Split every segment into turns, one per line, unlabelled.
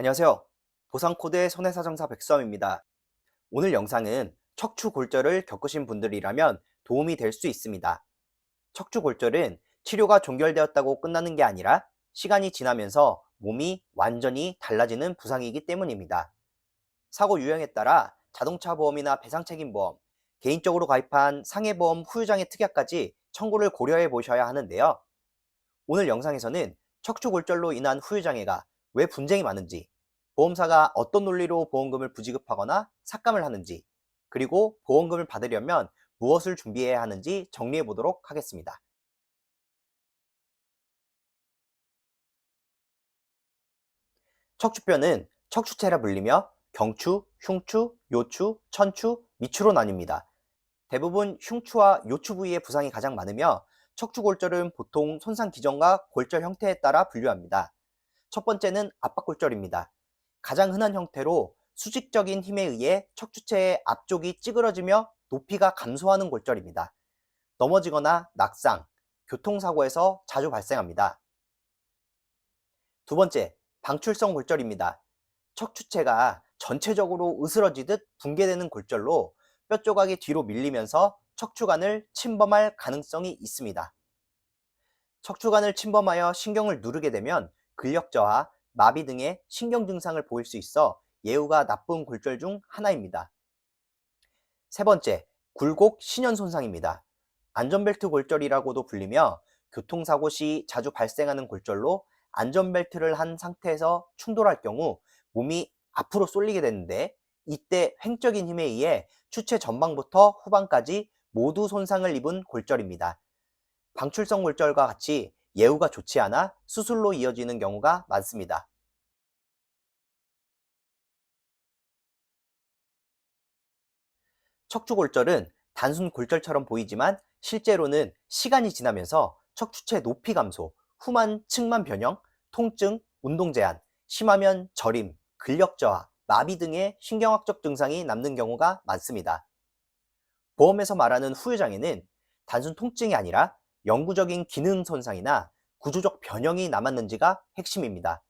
안녕하세요. 보상코드의 손해사정사 백수함입니다. 오늘 영상은 척추골절을 겪으신 분들이라면 도움이 될 수 있습니다. 척추골절은 치료가 종결되었다고 끝나는 게 아니라 시간이 지나면서 몸이 완전히 달라지는 부상이기 때문입니다. 사고 유형에 따라 자동차 보험이나 배상 책임 보험, 개인적으로 가입한 상해보험 후유장애 특약까지 청구를 고려해 보셔야 하는데요. 오늘 영상에서는 척추골절로 인한 후유장애가 왜 분쟁이 많은지, 보험사가 어떤 논리로 보험금을 부지급하거나 삭감을 하는지, 그리고 보험금을 받으려면 무엇을 준비해야 하는지 정리해 보도록 하겠습니다. 척추뼈는 척추체라 불리며 경추, 흉추, 요추, 천추, 미추로 나뉩니다. 대부분 흉추와 요추 부위의 부상이 가장 많으며 척추골절은 보통 손상 기전과 골절 형태에 따라 분류합니다. 첫 번째는 압박골절입니다. 가장 흔한 형태로 수직적인 힘에 의해 척추체의 앞쪽이 찌그러지며 높이가 감소하는 골절입니다. 넘어지거나 낙상, 교통사고에서 자주 발생합니다. 두 번째, 방출성 골절입니다. 척추체가 전체적으로 으스러지듯 붕괴되는 골절로 뼈 조각이 뒤로 밀리면서 척추관을 침범할 가능성이 있습니다. 척추관을 침범하여 신경을 누르게 되면 근력 저하, 마비 등의 신경 증상을 보일 수 있어 예후가 나쁜 골절 중 하나입니다. 세 번째, 굴곡 신연 손상입니다. 안전벨트 골절이라고도 불리며 교통사고 시 자주 발생하는 골절로 안전벨트를 한 상태에서 충돌할 경우 몸이 앞으로 쏠리게 되는데 이때 횡적인 힘에 의해 추체 전방부터 후방까지 모두 손상을 입은 골절입니다. 방출성 골절과 같이 예후가 좋지 않아 수술로 이어지는 경우가 많습니다. 척추골절은 단순 골절처럼 보이지만 실제로는 시간이 지나면서 척추체 높이 감소, 후만 측만 변형, 통증, 운동 제한, 심하면 저림, 근력 저하, 마비 등의 신경학적 증상이 남는 경우가 많습니다. 보험에서 말하는 후유장애는 단순 통증이 아니라 영구적인 기능 손상이나 구조적 변형이 남았는지가 핵심입니다.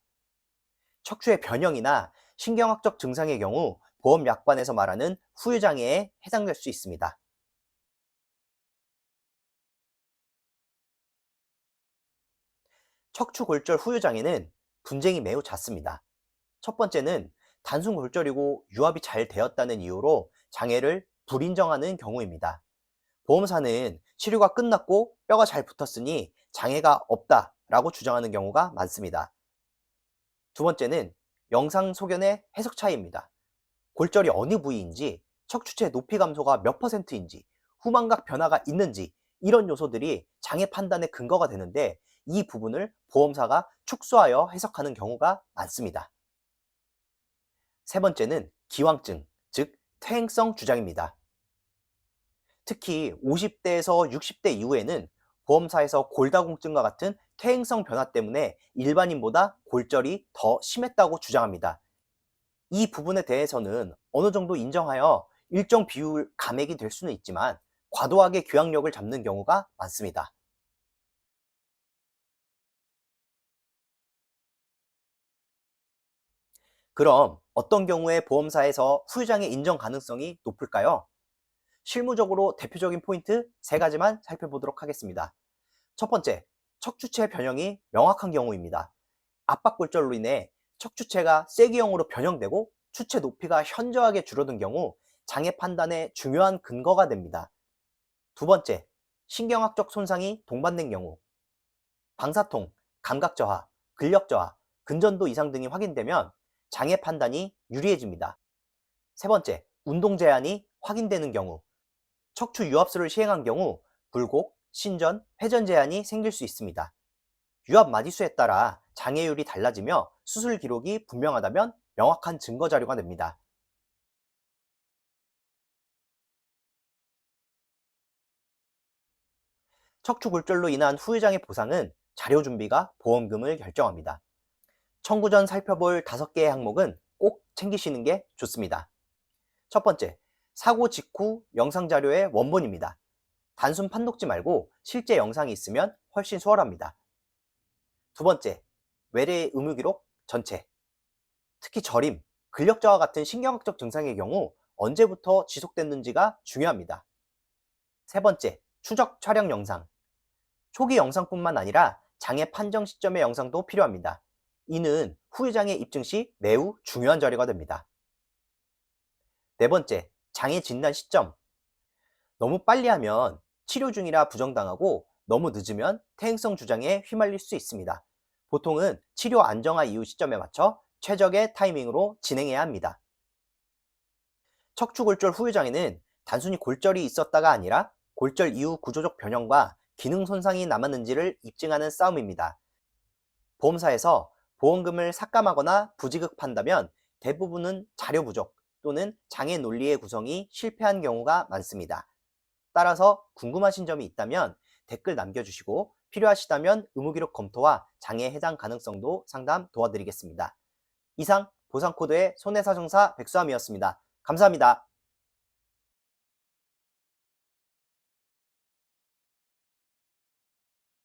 척추의 변형이나 신경학적 증상의 경우 보험 약관에서 말하는 후유장애에 해당될 수 있습니다. 척추골절 후유장애는 분쟁이 매우 잦습니다. 첫 번째는 단순 골절이고 유압이 잘 되었다는 이유로 장애를 불인정하는 경우입니다. 보험사는 치료가 끝났고 뼈가 잘 붙었으니 장애가 없다라고 주장하는 경우가 많습니다. 두 번째는 영상 소견의 해석 차이입니다. 골절이 어느 부위인지, 척추체 높이 감소가 몇 퍼센트인지, 후망각 변화가 있는지 이런 요소들이 장애 판단의 근거가 되는데 이 부분을 보험사가 축소하여 해석하는 경우가 많습니다. 세 번째는 기왕증, 즉 퇴행성 주장입니다. 특히 50대에서 60대 이후에는 보험사에서 골다공증과 같은 퇴행성 변화 때문에 일반인보다 골절이 더 심했다고 주장합니다. 이 부분에 대해서는 어느 정도 인정하여 일정 비율 감액이 될 수는 있지만 과도하게 교양력을 잡는 경우가 많습니다. 그럼 어떤 경우에 보험사에서 후유장애 인정 가능성이 높을까요? 실무적으로 대표적인 포인트 세 가지만 살펴보도록 하겠습니다. 첫 번째, 척추체 변형이 명확한 경우입니다. 압박골절로 인해 척추체가 쐐기형으로 변형되고 추체 높이가 현저하게 줄어든 경우 장애 판단의 중요한 근거가 됩니다. 두 번째, 신경학적 손상이 동반된 경우 방사통, 감각 저하, 근력 저하, 근전도 이상 등이 확인되면 장애 판단이 유리해집니다. 세 번째, 운동 제한이 확인되는 경우 척추 유압술을 시행한 경우 굴곡, 신전, 회전 제한이 생길 수 있습니다. 유압 마디수에 따라 장애율이 달라지며 수술 기록이 분명하다면 명확한 증거 자료가 됩니다. 척추 골절로 인한 후유장애 보상은 자료 준비가 보험금을 결정합니다. 청구 전 살펴볼 다섯 개의 항목은 꼭 챙기시는 게 좋습니다. 첫 번째, 사고 직후 영상 자료의 원본입니다. 단순 판독지 말고 실제 영상이 있으면 훨씬 수월합니다. 두 번째, 외래 의무 기록 전체. 특히 저림, 근력 저하 같은 신경학적 증상의 경우 언제부터 지속됐는지가 중요합니다. 세 번째, 추적 촬영 영상. 초기 영상뿐만 아니라 장애 판정 시점의 영상도 필요합니다. 이는 후유 장애 입증 시 매우 중요한 자료가 됩니다. 네 번째, 장애 진단 시점. 너무 빨리 하면 치료 중이라 부정당하고 너무 늦으면 퇴행성 주장에 휘말릴 수 있습니다. 보통은 치료 안정화 이후 시점에 맞춰 최적의 타이밍으로 진행해야 합니다. 척추골절 후유 장애는 단순히 골절이 있었다가 아니라 골절 이후 구조적 변형과 기능 손상이 남았는지를 입증하는 싸움입니다. 보험사에서 보험금을 삭감하거나 부지급한다면 대부분은 자료 부족 또는 장애 논리의 구성이 실패한 경우가 많습니다. 따라서 궁금하신 점이 있다면 댓글 남겨주시고 필요하시다면 의무기록 검토와 장애 해당 가능성도 상담 도와드리겠습니다. 이상 보상코드의 손해사정사 백수함이었습니다. 감사합니다.